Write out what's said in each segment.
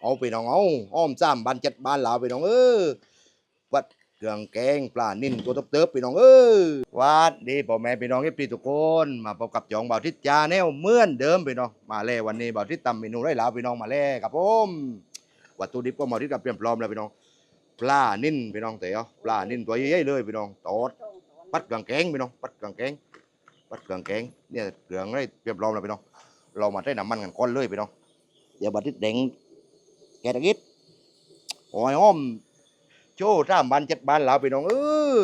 เอาไปน้องเอาอ้อมซ้ำบ้านจ็ดบ้านลาวไปน้องเออวัดเครื่องแกงปลานิ่นตัวเติบๆไปน้องเออวัดดีพ่อแม่พี่น้องเอฟซีทุกคนมาพบกับจองบ่าวทิศจาแนวเหมือนเดิมไปน้องมาแล้ววันนี้บ่าวทิศตำเมนูไรลาวไปน้องมาแล้วครับผมวัตถุดิบก็บ่าวทิศกับเตรียมพร้อมแล้วไปน้องปลานิ่นไปน้องเต๋อปลานิ่นตัวใหญ่ๆเลยไปน้องตอดปัดเครื่องแกงไปน้องปัดเครื่องแกงปัดเครื่องแกงเนี่ยเครื่องได้เรียบร้อยแล้วไปน้องเรามาได้น้ำมันกันก้อนเลยไปน้องเดี๋ยวบัดนี้แดง แกตะกิดโอ้ยอ้อม โจ้สามบานเจ็ดบานลาวไปน้องเออ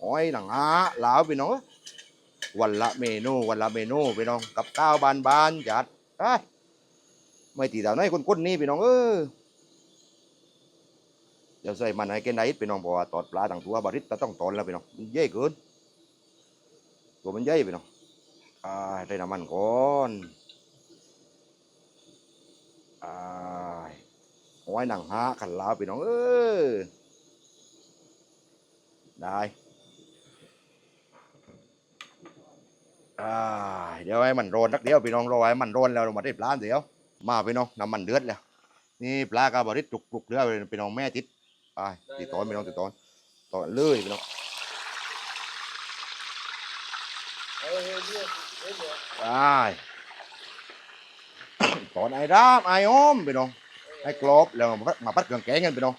โอ้ยหนังอาลาวไปน้องวันละเมนูวันละเมนูไปน้อง กับข้าวบานบานจัดไปไม่ตีดาวไหนคนคนๆนี้ไปน้องเออเดี๋ยวใส่มันให้แกไหนไปน้องบอกว่าตอดปลาต่างตัวบาริตจะต้องตอนแล้วไปน้องเย่เกินตัวมันใหญ่ไปน้องอ่าได้น้ำมันก่อนอ่า เอาไว้หนังหาขันลาวไปน้องเออได้เดี๋ยวให้มันร้อนสักเดียวพี่น้องรอให้มันร้อนแล้วเรามาได้ปลาเดี๋ยว มาพี่น้องน้ำมันเดือดแล้ว นี่ปลากาบริตจุกจุกเรือเลยพี่น้องแม่ติดไปติดตอนพี่น้องติดตอนตอนเลยพี่น้องได้ตอนไอ้รามไอ้อ้อมไปน้อง ให้กรอบแล้วมามาปัดเครื่องแกงกันไปน้อง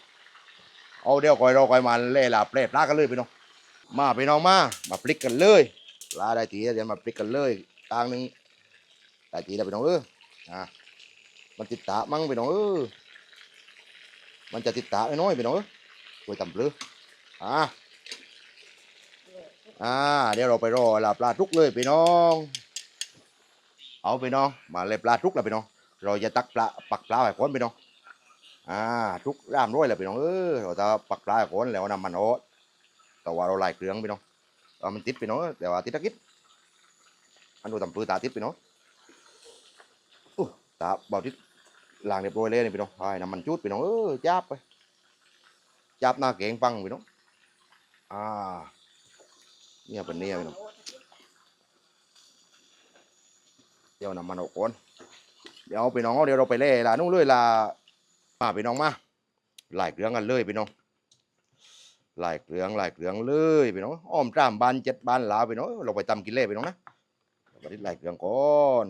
เอาเดี๋ยวคอยเราคอยมาเล่ลาเปรตปลากันเลยไปน้องมาไปน้องมามาพลิกกันเลยปลาได้ทีเดี๋ยวมาพลิกกันเลยทางหนึ่งได้ทีแล้วไปน้องเอออะมันติดตามั่งไปน้องเออมันจะติดตาน้อยไปน้องเออคอยตำปลืออะอ่าเดี๋ยวเราไปรอลาปลาทุกเลยไปน้อง เอาไปน้อง มาเลยปลาทุกแล้วไปน้องเราจะตักปลาปักปลาไว้นไปน้อง อ่าทุกร่ามร้อยแล้วไปน้องเออเราจะปักปลาไว้คนแล้วนำมันโอ๊ตแต่ว่าเราไล่เครื่องไปน้องเอามันติดไปน้องแต่ว่าติดตะกิดอันดูตำปือตาติดไปน้องอู้ตาเบาติดล้างเรียบร้อยเลยนี่ไปน้องไอ้น้ำมันจุดไปน้องเออจับไปจับหน้าเก่งปังไปน้องอ่าเนี่ยเป็นเนี่ยไปน้องเดี๋ยวน้ำมันออกก่อนเดี๋ยวไปน้องเอาเดี๋ยวเราไปเล่ละนู่นเลยละ มาไปน้องมาไล่เรื่องกันเลยไปน้องไล่เรื่องไล่เรื่องเลยไปน้องอ้อมตามบานเจ็ดบานลาวไปน้องเราไปตำกินเล่ไปน้องนะเราไปไล่เรื่องก่อน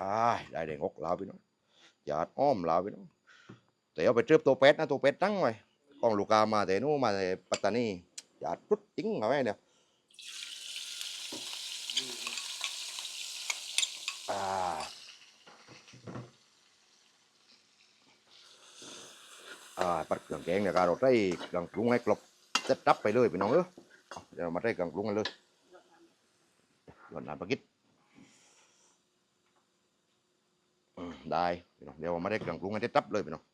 อ่าได้เด้งอกลาวไปน้องหยาดอ้อมลาวไปน้องแต่เอาไปเทือบตัวเป็ดนะตัวเป็ดตั้งไว้กองลูกามาแต่นู่นมาแต่ปัตตานีหยาดปุ๊ดจิ้งเอาไว้เนี่ยอ่าอ่า ปัดเครื่องแกงเนี่ยการเราใส่เครื่องปรุงให้ครบเสร็จรับไปเลยพี่น้องเออเดี๋ยวมาใส่เครื่องปรุงกันเลยหย่อนน้ำปลากิดได้พี่น้องเดี๋ยวมาได้เครื่องปรุงให้เสร็จรับเลยพี่น้อง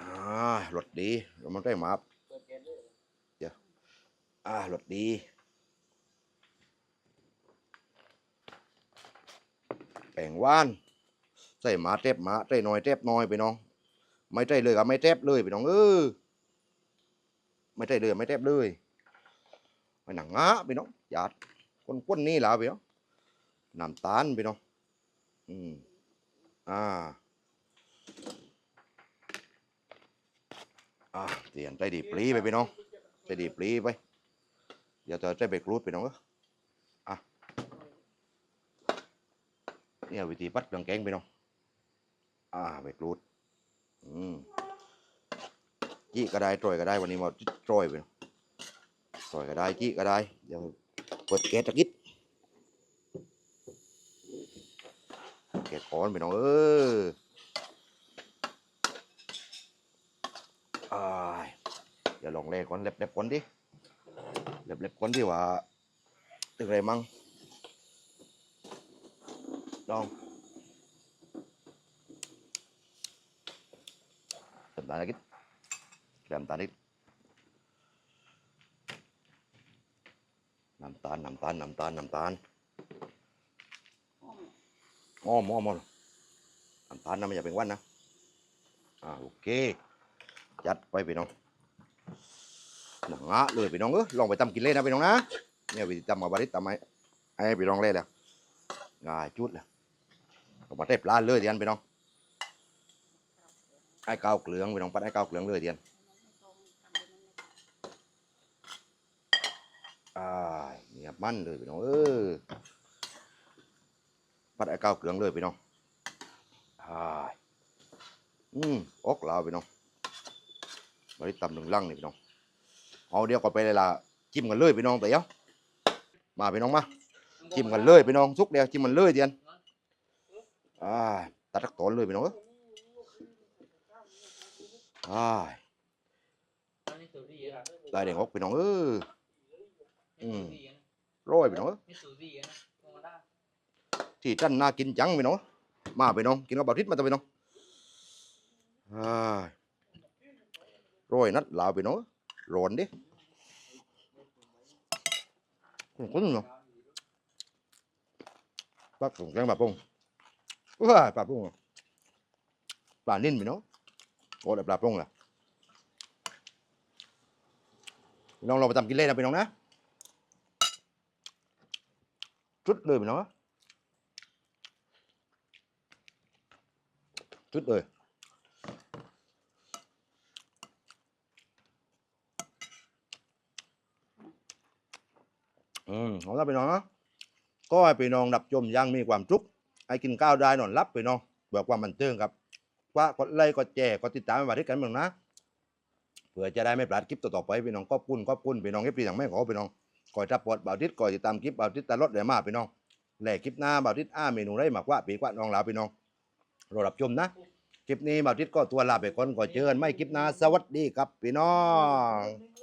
อ่ารสดีเรามาได้มาเดี๋ยวอ่ารสดีแป้งว่าน ใส่หมาเทบหมาใส่น้อยเทบน้อยไปน้อง ไม่ใช่เลยกับไม่เทบเลยไปน้องเออไม่ใช่เลยไม่เทบเลยไม่หนังงะไปน้องหยาดคนก้นนี่ล่ะไปน้องน้ำตาลไปน้องอืมอ่าอ่าเตียนใจดีปลีไปไปน้องใจดีปลีไปเดี๋ยวจะใจไปกรูดไปน้องเออ เนี่ยวิธีปัดเครื่องแกงไปน้อง อ่าไปกรูดอืมจี้ก็ได้ตรอยก็ได้วันนี้มาตรอยไปตรอยก็ได้จี้ก็ได้เดี๋ยวเปิดแก๊สตะกิดแก๊สก้อนไปน้องเอออ่ายเดี๋ยวลองเล่ก่อนเล็บเล็บก่อนดิเล็บเล็บก่อนดิว่าตึกอะไรมั่งลอง น้ำตาลนิดน้ำตาลนิดน้ำตาลน้ำตาลน้ำตาลน้ำตาลอ้อมอ้อมอ้อมน้ำตาลนะไม่อย่าเป็นหวันนะอ่าโอเคจัด ไอ้เก้าบาริตตำไห้ให้พี่น้องเล่นแล้วง่ายจุดเลยก็มาเทปลาเลยเดียนพี่น้องไอ้ก้าวเกลืองพี่น้องปัดไอ้เก้าเกลืองเลยเดียนอ่าเนี่ยมันเลยพี่น้องเออปัดไอ้เก้าเกลืองเลยพี่น้องอ่าอืมออกลาวพี่น้องมาได้ตำหนึ่งลังนี่พี่น้องเอาเดี๋ยวก่อนไปเลยล่ะจิ้มกันเลยพี่น้องแต่เดี๋ยวมาพี่น้องมาจิ้มกันเลยพี่น้องสุกเดียวจิ้มกันเลยเดียนอ่าตัดตักตอนเลยพี่น้องเอ้ย อ้ายลายดงออกไปน้องเอออืมร้อยไปน้องที่จันน่ากินจังไปน้องมาไปน้องกินกับบาทิตมาตะไปน้องอ้ร้อยนัดลาไปน้องร้อนดิคุ้นเนาะปักถุงแกงปลาปุ้งว้าปลาปุ้งปลานิ่นไปน้อง โอ้ยปลาปุ้งเราไปทำกินเล่นนะพี่น้องนะจุดเลยพี่น้องนะจุดเลยอืมเอาละพี่น้องนะก็ให้พี่น้องดับชมยังมีความสุขให้กินข้าวได้นอนรับพี่น้องเบื่อความบันเทิงครับ ว่ากดไลค์กดแชร์กดติดตามไปที่กันเมืองนะเพื่อจะได้ไม่พลาดคลิปต่อๆไปพี่น้องก็พุ่นก็พุ่นพี่น้องเอฟซีอย่างไม่ขอพี่น้องคอยทับปอดบ่าวทิศคอยติดตามคลิปบ่าวทิศตลอดเดี๋ยวมาพี่น้องแหลกคลิปหน้าบ่าวทิศอ้าเมนูได้มากว่าปีกว่าน้องลาพี่น้องรอรับชมนะคลิปนี้บ่าวทิศก็ตัวลาไปก่อนก่อนเชิญไม่คลิปหน้าสวัสดีครับพี่น้อง